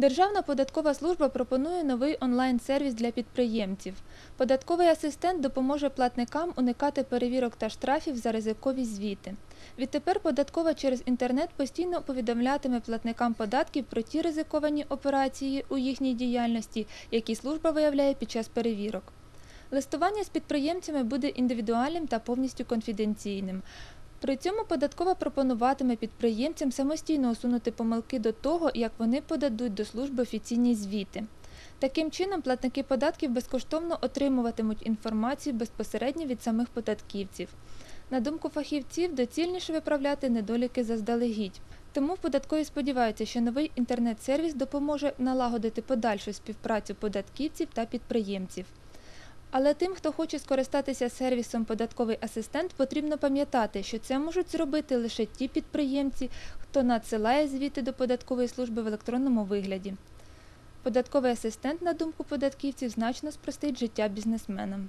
Державна податкова служба пропонує новий онлайн-сервіс для підприємців. Податковий асистент допоможе платникам уникати перевірок та штрафів за ризикові звіти. Відтепер податкова через інтернет постійно повідомлятиме платникам податків про ті ризиковані операції у їхній діяльності, які служба виявляє під час перевірок. Листування з підприємцями буде індивідуальним та повністю конфіденційним. При цьому податкова пропонуватиме підприємцям самостійно усунути помилки до того, як вони подадуть до служби офіційні звіти. Таким чином, платники податків безкоштовно отримуватимуть інформацію безпосередньо від самих податківців. На думку фахівців, доцільніше виправляти недоліки заздалегідь. Тому в податкові сподіваються, що новий інтернет-сервіс допоможе налагодити подальшу співпрацю податківців та підприємців. Але тим, хто хоче скористатися сервісом податковий асистент, потрібно пам'ятати, що це можуть зробити лише ті підприємці, хто надсилає звіти до податкової служби в електронному вигляді. Податковий асистент, на думку податківців, значно спростить життя бізнесменам.